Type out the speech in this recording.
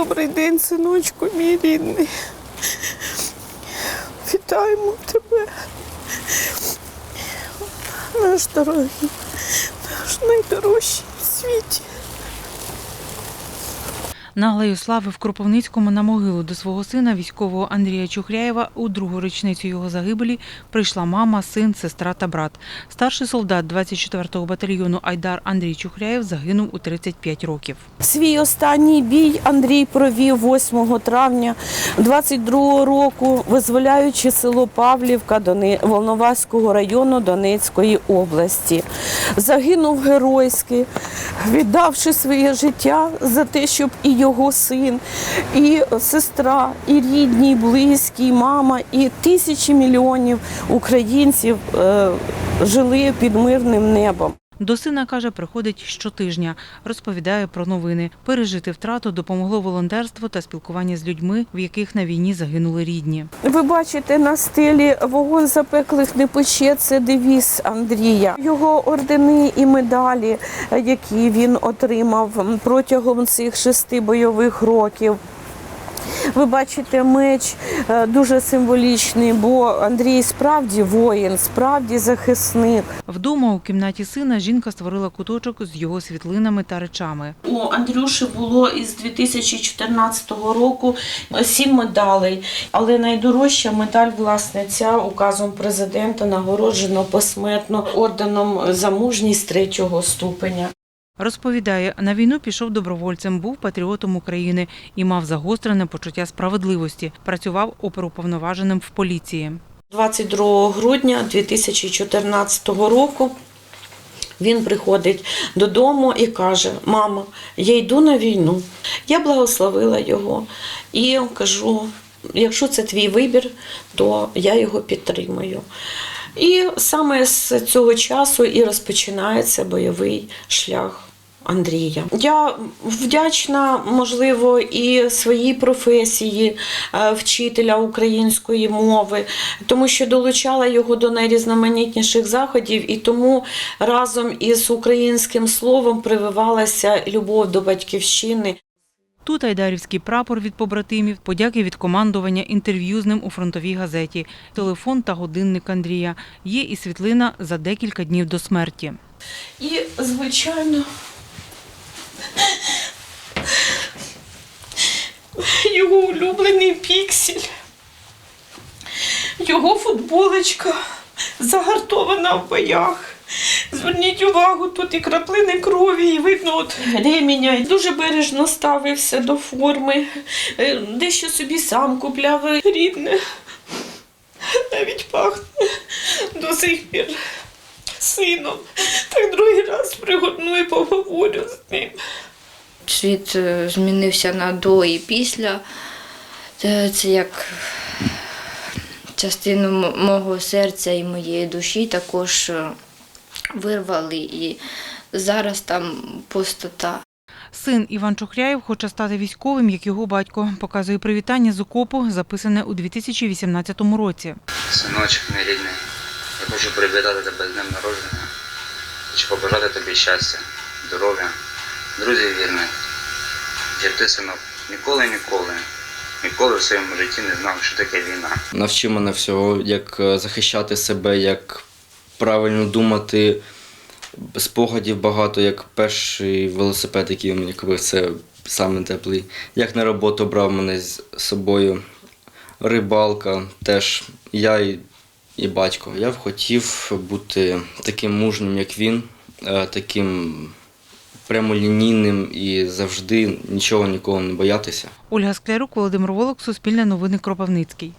Добрий день, синочку, мій рідний. Вітаємо тебе. Наш дорогий, наш найдорожчий в світі. На Алею Слави в Кропивницькому на могилу до свого сина, військового Андрія Чухряєва, у другу річницю його загибелі прийшла мама, син, сестра та брат. Старший солдат 24-го батальйону Айдар Андрій Чухряєв загинув у 35 років. Свій останній бій Андрій провів 8 травня 22 року, визволяючи село Павлівка Волноваського району Донецької області. Загинув геройськи, віддавши своє життя за те, щоб і його син, і сестра, і рідні, і близькі, і мама, і тисячі мільйонів українців е, жили під мирним небом. До сина, каже, приходить щотижня, розповідає про новини. Пережити втрату допомогло волонтерство та спілкування з людьми, в яких на війні загинули рідні. Ви бачите на стелі вогонь запеклих не пече. Це девіз Андрія. Його ордени і медалі, які він отримав протягом цих шести бойових років. Ви бачите меч е, дуже символічний, бо Андрій справді воїн, справді захисник. Вдома у кімнаті сина жінка створила куточок з його світлинами та речами. У Андрюші було із 2014 року сім медалей, але найдорожча медаль, власне, ця указом президента нагороджено посмертно орденом за мужність третього ступеня. Розповідає, на війну пішов добровольцем, був патріотом України і мав загострене почуття справедливості. Працював оперуповноваженим в поліції. 22 грудня 2014 року він приходить додому і каже: Мама, я йду на війну. Я благословила його і кажу: якщо це твій вибір, то я його підтримую. І саме з цього часу і розпочинається бойовий шлях. Андрія. Я вдячна, можливо, і своїй професії е, вчителя української мови, тому що долучала його до найрізноманітніших заходів, і тому разом із українським словом прививалася любов до батьківщини. Тут айдарівський прапор від побратимів, подяки від командування, інтерв'ю з ним у фронтовій газеті, телефон та годинник Андрія. Є і світлина за декілька днів до смерті. І, звичайно, його улюблений піксель, його футболочка загартована в боях. Зверніть увагу, тут і краплини крові, і видно от реміння. Дуже бережно ставився до форми, Е, дещо собі сам купляв рідне. Навіть пахне до сих пір сином. Так другий раз пригорну і поговорю з ним. Світ е, змінився на до і після. Це, це як частину мого серця і моєї душі також е, вирвали. І зараз там пустота. Син Іван Чухряєв хоче стати військовим, як його батько. Показує привітання з окопу, записане у 2018 році. Синочок мій рідний, я хочу привітати тебе з днем народження. Хочу побажати тобі щастя, здоров'я, друзів вірних. Щоб ти, синок, ніколи, ніколи, ніколи в своєму житті не знав, що таке війна. навчив мене всього, як е, захищати себе, як правильно думати. Спогадів багато, як перший велосипед, який мені купив, це саме теплий. Як на роботу брав мене з собою. Рибалка теж я і, і батько. Я б хотів бути таким мужнім, як він, е, таким прямолінійним і завжди нічого нікого не боятися. Ольга Склярук, Володимир Волок, Суспільне новини Кропивницький.